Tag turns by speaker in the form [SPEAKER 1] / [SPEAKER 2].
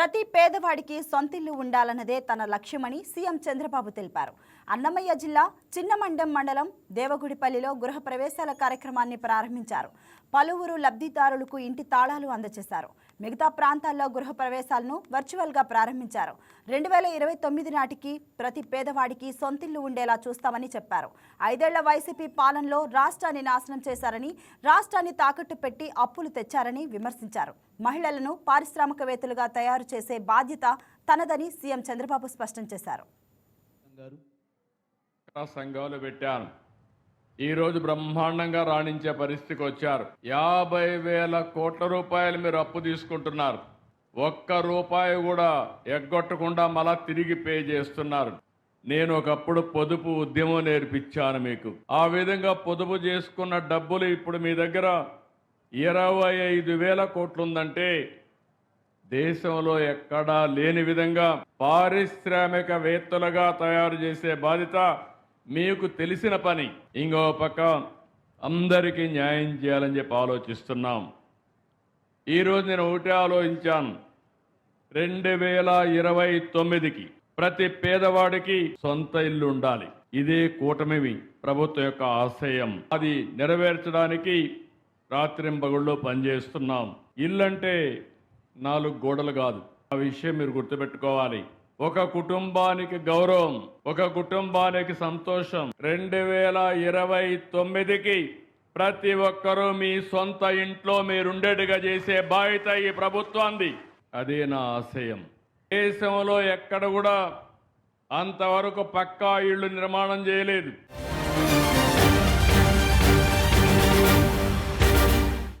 [SPEAKER 1] ప్రతి పేదవాడికి సొంతిల్లు ఉండాలన్నదే తన లక్ష్యమని సీఎం చంద్రబాబు తెలిపారు. అన్నమయ్య జిల్లా చిన్నమండెం మండలం దేవగుడిపల్లిలో గృహ ప్రవేశాల కార్యక్రమాన్ని ప్రారంభించారు. పలువురు లబ్ధిదారులకు ఇంటి తాళాలు అందజేశారు. మిగతా ప్రాంతాల్లో గృహ ప్రవేశాలను వర్చువల్గా ప్రారంభించారు. రెండు వేల ఇరవై తొమ్మిది నాటికి ప్రతి పేదవాడికి సొంతిల్లు ఉండేలా చూస్తామని చెప్పారు. ఐదేళ్ళ వైసీపీ పాలనలో రాష్ట్రాన్ని నాశనం చేశారని రాష్ట్రాన్ని తాకట్టు పెట్టి అప్పులు తెచ్చారని విమర్శించారు. మహిళలను పారిశ్రామికవేత్తలుగా తయారు చేసే బాధ్యత తనదని సీఎం చంద్రబాబు స్పష్టం చేశారు.
[SPEAKER 2] సంఘాలు పెట్టాను. ఈరోజు బ్రహ్మాండంగా రాణించే పరిస్థితికి వచ్చారు. యాభై వేల కోట్ల రూపాయలు మీరు అప్పు తీసుకుంటున్నారు. ఒక్క రూపాయి కూడా ఎగ్గొట్టకుండా మళ్ళా తిరిగి పే చేస్తున్నారు. నేను ఒకప్పుడు పొదుపు ఉద్యమం నేర్పించాను మీకు. ఆ విధంగా పొదుపు చేసుకున్న డబ్బులు ఇప్పుడు మీ దగ్గర ఇరవై ఐదు వేల కోట్లు ఉందంటే దేశంలో ఎక్కడా లేని విధంగా పారిశ్రామికవేత్తలుగా తయారు చేసే బాధ్యత మీకు తెలిసిన పని. ఇంకో పక్క అందరికీ న్యాయం చేయాలని చెప్పి ఆలోచిస్తున్నాం. ఈరోజు నేను ఒకటే ఆలోచించాను. రెండు వేల ఇరవై తొమ్మిదికి ప్రతి పేదవాడికి సొంత ఇల్లు ఉండాలి. ఇదే కూటమి ప్రభుత్వం యొక్క ఆశయం. అది నెరవేర్చడానికి రాత్రింపగుళ్ళు పనిచేస్తున్నాం. ఇల్లంటే నాలుగు గోడలు కాదు. ఆ విషయం మీరు గుర్తుపెట్టుకోవాలి. ఒక కుటుంబానికి గౌరవం ఒక కుటుంబానికి సంతోషం రెండు వేల ఇరవై తొమ్మిదికి ప్రతి ఒక్కరూ మీ సొంత ఇంట్లో మీరుండేట్టుగా చేసే బాధ్యత ఈ ప్రభుత్వాన్ని అదే నా ఆశయం. దేశంలో ఎక్కడ కూడా అంతవరకు పక్కా ఇళ్ళు నిర్మాణం చేయలేదు.